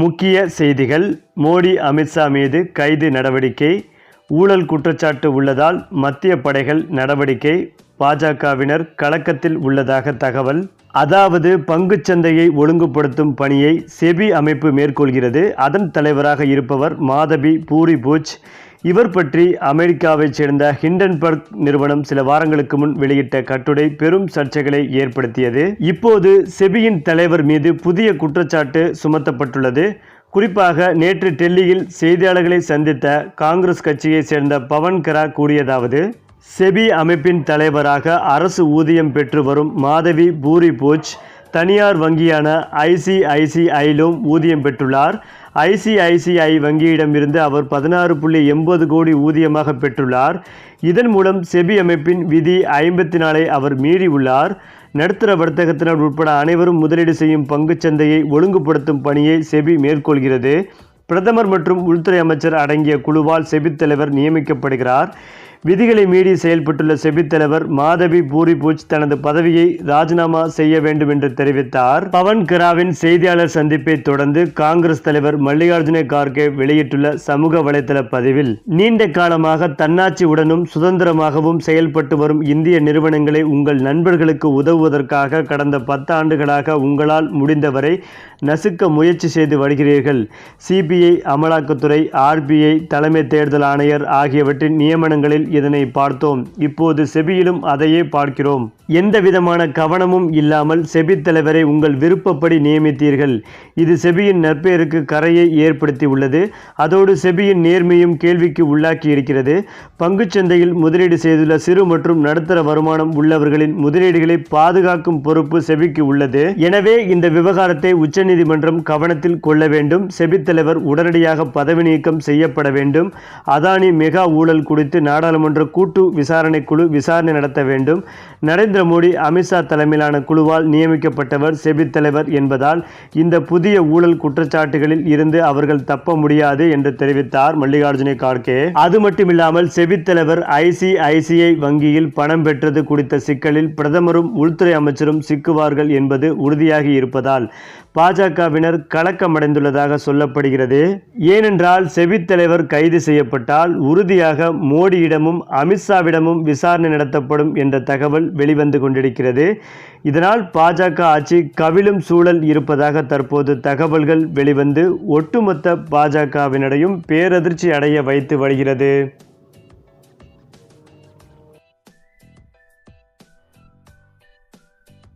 முக்கிய செய்திகள். மோடி அமித்ஷா மீது கைது நடவடிக்கை. ஊழல் குற்றச்சாட்டு உள்ளதால் மத்திய படைகள் நடவடிக்கை. பாஜகவினர் கலக்கத்தில் உள்ளதாக தகவல். அதாவது பங்குச்சந்தையை ஒழுங்குபடுத்தும் பணியை செபி அமைப்பு மேற்கொள்கிறது. அதன் தலைவராக இருப்பவர் மாதவி பூரி பூஜ். இவர் பற்றி அமெரிக்காவைச் சேர்ந்த ஹிண்டன்பர்க் நிறுவனம் சில வாரங்களுக்கு முன் வெளியிட்ட கட்டுரை பெரும் சர்ச்சைகளை ஏற்படுத்தியது. இப்போது செபியின் தலைவர் மீது புதிய குற்றச்சாட்டு சுமத்தப்பட்டுள்ளது. குறிப்பாக நேற்று டெல்லியில் செய்தியாளர்களை சந்தித்த காங்கிரஸ் கட்சியைச் சேர்ந்த பவன் கரா கூறியதாவது செபி அமைப்பின் தலைவராக அரசு ஊதியம் பெற்று வரும் மாதவி பூரி போச் தனியார் வங்கியான ஐசிஐசிஐயிலும் ஊதியம் பெற்றுள்ளார். ஐசிஐசிஐ வங்கியிடமிருந்து அவர் பதினாறு புள்ளி எண்பது கோடி ஊதியமாக பெற்றுள்ளார். இதன் மூலம் செபி அமைப்பின் விதி ஐம்பத்தி நாலை அவர் மீறியுள்ளார். நடுத்தர வர்த்தகத்தினர் உட்பட அனைவரும் முதலீடு செய்யும் பங்குச்சந்தையை ஒழுங்குபடுத்தும் பணியை செபி மேற்கொள்கிறது. பிரதமர் மற்றும் உள்துறை அமைச்சர் அடங்கிய குழுவால் செபி தலைவர் நியமிக்கப்படுகிறார். விதிகளை மீறி செயல்பட்டுள்ள செபித்தலைவர் மாதவி பூரிபூஜ் தனது பதவியை ராஜினாமா செய்ய வேண்டும் என்று தெரிவித்தார். பவன் கிராவின் செய்தியாளர் சந்திப்பை தொடர்ந்து காங்கிரஸ் தலைவர் மல்லிகார்ஜுன கார்கே வெளியிட்டுள்ள சமூக வலைதள பதிவில் நீண்ட காலமாக தன்னாட்சி உடனும் சுதந்திரமாகவும் செயல்பட்டு வரும் இந்திய நிறுவனங்களை உங்கள் நண்பர்களுக்கு உதவுவதற்காக கடந்த பத்து ஆண்டுகளாக உங்களால் முடிந்தவரை நசுக்க முயற்சி செய்து வருகிறீர்கள். சிபிஐ அமலாக்கத்துறை ஆர்பிஐ தலைமை தேர்தல் ஆணையர் ஆகியவற்றின் நியமனங்களில் இதனை பார்த்தோம்? இப்போது செபியிலும் அதையே பார்க்கிறோம். எந்த விதமான கவனமும் இல்லாமல் செபி தலைவரை உங்கள் விருப்பப்படி நியமித்தீர்கள். இது செபியின் நற்பெயருக்கு கரையை ஏற்படுத்தி உள்ளது. அதோடு செபியின் நேர்மையும் கேள்விக்கு உள்ளாக்கி இருக்கிறது. பங்குச்சந்தையில் முதலீடு செய்துள்ள சிறு மற்றும் நடுத்தர வருமானம் உள்ளவர்களின் முதலீடுகளை பாதுகாக்கும் பொறுப்பு செபிக்கு உள்ளது. எனவே இந்த விவகாரத்தை உச்சநீதிமன்றம் கவனத்தில் கொள்ள வேண்டும். செபி தலைவர் உடனடியாக பதவி நீக்கம் செய்யப்பட வேண்டும். அதானி மெகா ஊழல் குறித்து நாடாளுமன்ற கூட்டு விசாரணை குழு விசாரணை நடத்த வேண்டும். நரேந்திர மோடி அமித்ஷா தலைமையிலான குழுவால் நியமிக்கப்பட்டவர் செபி தலைவர் என்பதால் இந்த புதிய ஊழல் குற்றச்சாட்டுகளில் இருந்து அவர்கள் தப்ப முடியாது என்று தெரிவித்தார் மல்லிகார்ஜுன கார்கே. அது மட்டுமில்லாமல் செபி தலைவர் ஐசிஐசிஐ வங்கியில் பணம் பெற்றது குறித்த சிக்கலில் பிரதமரும் உள்துறை அமைச்சரும் சிக்குவார்கள் என்பது உறுதியாகி இருப்பதால் பாஜகவினர் கலக்கமடைந்துள்ளதாக சொல்லப்படுகிறது. ஏனென்றால் செபி தலைவர் கைது செய்யப்பட்டால் உறுதியாக மோடியிடமும் அமித்ஷாவிடமும் விசாரணை நடத்தப்படும் என்ற தகவல் வெளிவந்து கொண்டிருக்கிறது. இதனால் பாஜக ஆட்சி கவிழும் சூழல் இருப்பதாக தற்போது தகவல்கள் வெளிவந்து ஒட்டுமொத்த பாஜகவினரையும் பேரதிர்ச்சி அடைய வைத்து வருகிறது.